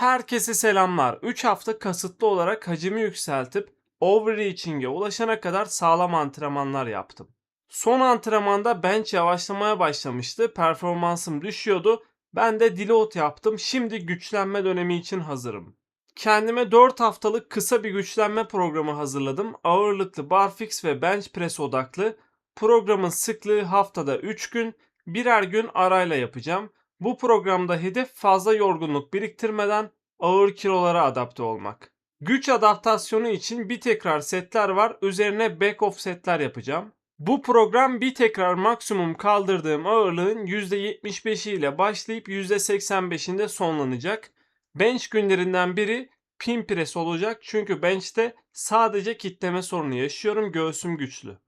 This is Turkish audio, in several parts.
Herkese selamlar. 3 hafta kasıtlı olarak hacimi yükseltip overreaching'e ulaşana kadar sağlam antrenmanlar yaptım. Son antrenmanda bench yavaşlamaya başlamıştı. Performansım düşüyordu. Ben de deload yaptım. Şimdi güçlenme dönemi için hazırım. Kendime 4 haftalık kısa bir güçlenme programı hazırladım. Ağırlıklı barfix ve bench press odaklı. Programın sıklığı haftada 3 gün, birer gün arayla yapacağım. Bu programda hedef fazla yorgunluk biriktirmeden ağır kilolara adapte olmak. Güç adaptasyonu için bir tekrar setler var. Üzerine back off setler yapacağım. Bu program bir tekrar maksimum kaldırdığım ağırlığın %75'i ile başlayıp %85'inde sonlanacak. Bench günlerinden biri pin press olacak çünkü bench'te sadece kitleme sorunu yaşıyorum göğsüm güçlü.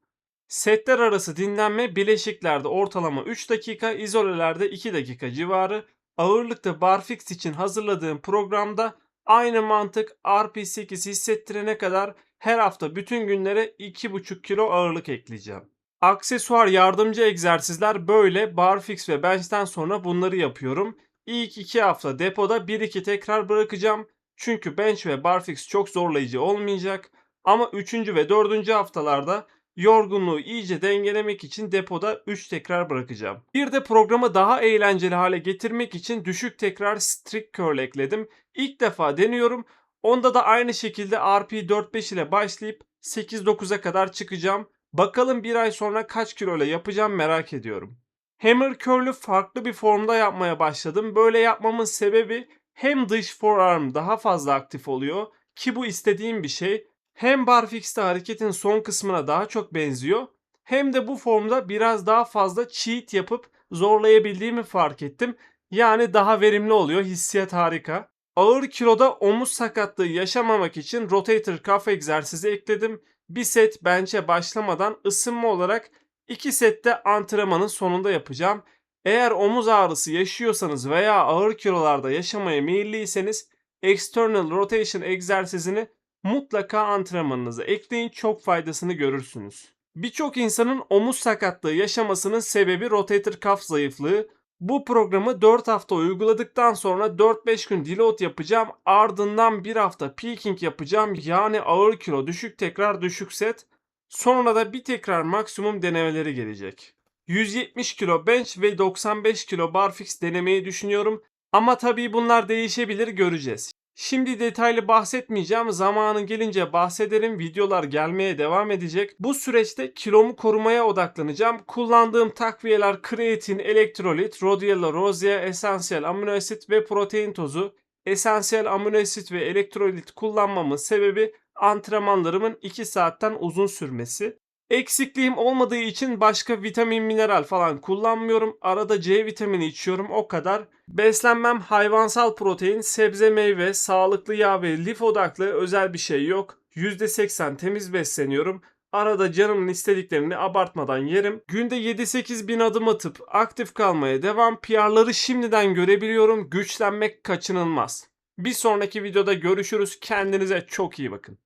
Setler arası dinlenme bileşiklerde ortalama 3 dakika, izolelerde 2 dakika civarı. Ağırlıkta barfix için hazırladığım programda aynı mantık RP8 hissettirene kadar her hafta bütün günlere 2,5 kilo ağırlık ekleyeceğim. Aksesuar yardımcı egzersizler böyle barfix ve bench'ten sonra bunları yapıyorum. İlk 2 hafta depoda 1-2 tekrar bırakacağım. Çünkü bench ve barfix çok zorlayıcı olmayacak. Ama 3. ve 4. haftalarda yorgunluğu iyice dengelemek için depoda 3 tekrar bırakacağım. Bir de programı daha eğlenceli hale getirmek için düşük tekrar strict curl ekledim. İlk defa deniyorum. Onda da aynı şekilde RP45 ile başlayıp 8-9'a kadar çıkacağım. Bakalım bir ay sonra kaç kilo ile yapacağım merak ediyorum. Hammer curl'ü farklı bir formda yapmaya başladım. Böyle yapmamın sebebi hem dış forearm daha fazla aktif oluyor ki bu istediğim bir şey. Hem barfix'te hareketin son kısmına daha çok benziyor. Hem de bu formda biraz daha fazla cheat yapıp zorlayabildiğimi fark ettim. Yani daha verimli oluyor. Hissiyat harika. Ağır kiloda omuz sakatlığı yaşamamak için rotator cuff egzersizi ekledim. Bir set bench'e başlamadan ısınma olarak iki sette antrenmanın sonunda yapacağım. Eğer omuz ağrısı yaşıyorsanız veya ağır kilolarda yaşamaya meyilliyseniz external rotation egzersizini mutlaka antrenmanınıza ekleyin çok faydasını görürsünüz. Birçok insanın omuz sakatlığı yaşamasının sebebi rotator cuff zayıflığı. Bu programı 4 hafta uyguladıktan sonra 4-5 gün deload yapacağım. Ardından 1 hafta peaking yapacağım. Yani ağır kilo düşük tekrar düşük set. Sonra da bir tekrar maksimum denemeleri gelecek. 170 kilo bench ve 95 kilo barfix denemeyi düşünüyorum. Ama tabii bunlar değişebilir göreceğiz. Şimdi detaylı bahsetmeyeceğim. Zamanı gelince bahsederim. Videolar gelmeye devam edecek. Bu süreçte kilomu korumaya odaklanacağım. Kullandığım takviyeler kreatin, elektrolit, rhodiola rosea, esansiyel amino asit ve protein tozu. Esansiyel amino asit ve elektrolit kullanmamın sebebi antrenmanlarımın 2 saatten uzun sürmesi. Eksikliğim olmadığı için başka vitamin, mineral falan kullanmıyorum. Arada C vitamini içiyorum o kadar. Beslenmem hayvansal protein, sebze meyve, sağlıklı yağ ve lif odaklı özel bir şey yok. %80 temiz besleniyorum. Arada canımın istediklerini abartmadan yerim. Günde 7-8 bin adım atıp aktif kalmaya devam. PR'ları şimdiden görebiliyorum. Güçlenmek kaçınılmaz. Bir sonraki videoda görüşürüz. Kendinize çok iyi bakın.